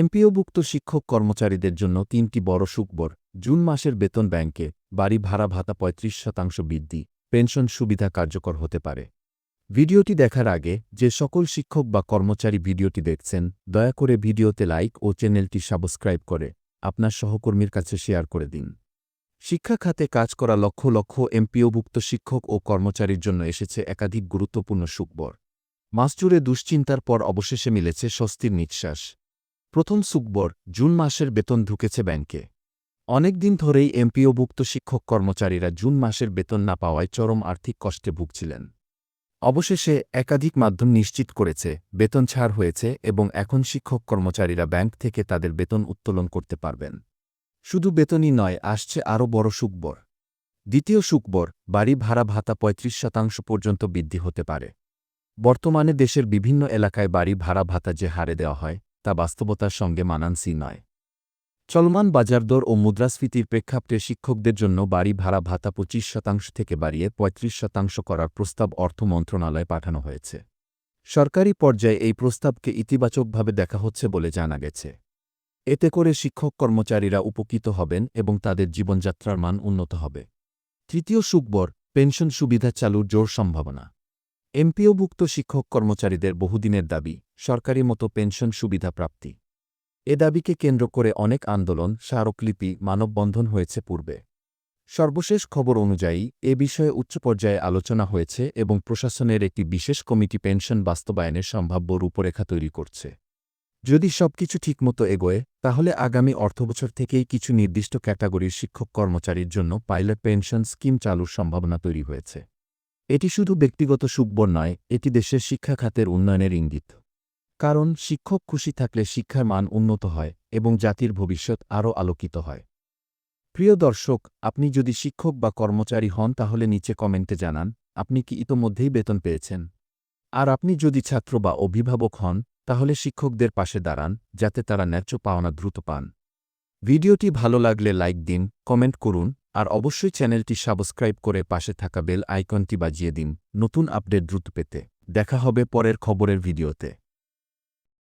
এমপিওভুক্ত শিক্ষক কর্মচারীদের জন্য তিনটি বড় সুখবর। জুন মাসের বেতন ব্যাংকে বাড়ি ভাড়া ভাতা পঁয়ত্রিশ শতাংশ বৃদ্ধি। পেনশন সুবিধা কার্যকর হতে পারে। ভিডিওটি দেখার আগে যে সকল শিক্ষক বা কর্মচারী ভিডিওটি দেখছেন, দয়া করে ভিডিওতে লাইক ও চ্যানেলটি সাবস্ক্রাইব করে আপনার সহকর্মীর কাছে শেয়ার করে দিন। শিক্ষা খাতে কাজ করা লক্ষ লক্ষ এমপিওভুক্ত শিক্ষক ও কর্মচারীর জন্য এসেছে একাধিক গুরুত্বপূর্ণ সুখবর। মাসজুড়ে দুশ্চিন্তার পর অবশেষে মিলেছে স্বস্তির নিঃশ্বাস। প্রথম সুকবর জুন মাসের বেতন ঢুকেছে ব্যাংকে। অনেকদিন ধরেই এমপিওভুক্ত শিক্ষক কর্মচারীরা জুন মাসের বেতন না পাওয়ায় চরম আর্থিক কষ্টে ভুগছিলেন। অবশেষে একাধিক মাধ্যম নিশ্চিত করেছে, বেতন ছাড় হয়েছে এবং এখন শিক্ষক কর্মচারীরা ব্যাংক থেকে তাদের বেতন উত্তোলন করতে পারবেন। শুধু বেতনই নয়, আসছে আরও বড় সুখবর। দ্বিতীয় সুখবর, বাড়ি ভাড়া ভাতা পঁয়ত্রিশ শতাংশ পর্যন্ত বৃদ্ধি হতে পারে। বর্তমানে দেশের বিভিন্ন এলাকায় বাড়ি ভাড়া ভাতা যে হারে দেওয়া হয় তা বাস্তবতার সঙ্গে মানানসি নয়। চলমান বাজারদর ও মুদ্রাস্ফীতির প্রেক্ষাপটে শিক্ষকদের জন্য বাড়ি ভাড়া ভাতা পঁচিশ শতাংশ থেকে বাড়িয়ে পঁয়ত্রিশ শতাংশ করার প্রস্তাব অর্থ মন্ত্রণালয়ে পাঠানো হয়েছে। সরকারি পর্যায়ে এই প্রস্তাবকে ইতিবাচকভাবে দেখা হচ্ছে বলে জানা গেছে। এতে করে শিক্ষক কর্মচারীরা উপকৃত হবেন এবং তাদের জীবনযাত্রার মান উন্নত হবে। তৃতীয় সুকবর পেনশন সুবিধা চালুর জোর সম্ভাবনা। এমপিওভুক্ত শিক্ষক কর্মচারীদের বহুদিনের দাবি, সরকারি মতো পেনশন সুবিধা প্রাপ্তি। এ দাবিকে কেন্দ্র করে অনেক আন্দোলন, স্মারকলিপি, মানববন্ধন হয়েছে পূর্বে। সর্বশেষ খবর অনুযায়ী, এ বিষয়ে উচ্চ পর্যায়ে আলোচনা হয়েছে এবং প্রশাসনের একটি বিশেষ কমিটি পেনশন বাস্তবায়নের সম্ভাব্য রূপরেখা তৈরি করছে। যদি সবকিছু ঠিকমতো এগোয়, তাহলে আগামী অর্থবছর থেকেই কিছু নির্দিষ্ট ক্যাটাগরির শিক্ষক কর্মচারীর জন্য পাইলট পেনশন স্কিম চালুর সম্ভাবনা তৈরি হয়েছে। এটি শুধু ব্যক্তিগত সুখবর নয়, এটি দেশের শিক্ষা খাতের উন্নয়নের ইঙ্গিত। কারণ, শিক্ষক খুশি থাকলে শিক্ষার মান উন্নত হয় এবং জাতির ভবিষ্যৎ আরও আলোকিত হয়। প্রিয় দর্শক, আপনি যদি শিক্ষক বা কর্মচারী হন তাহলে নিচে কমেন্টে জানান, আপনি কি ইতোমধ্যেই বেতন পেয়েছেন? আর আপনি যদি ছাত্র বা অভিভাবক হন, তাহলে শিক্ষকদের পাশে দাঁড়ান, যাতে তারা ন্যায্য পাওনা দ্রুত পান। ভিডিওটি ভালো লাগলে লাইক দিন, কমেন্ট করুন আর অবশ্যই চ্যানেলটি সাবস্ক্রাইব করে পাশে থাকা বেল আইকনটি বাজিয়ে দিন। নতুন আপডেট দ্রুত পেতে। দেখা হবে পরের খবরের ভিডিওতে।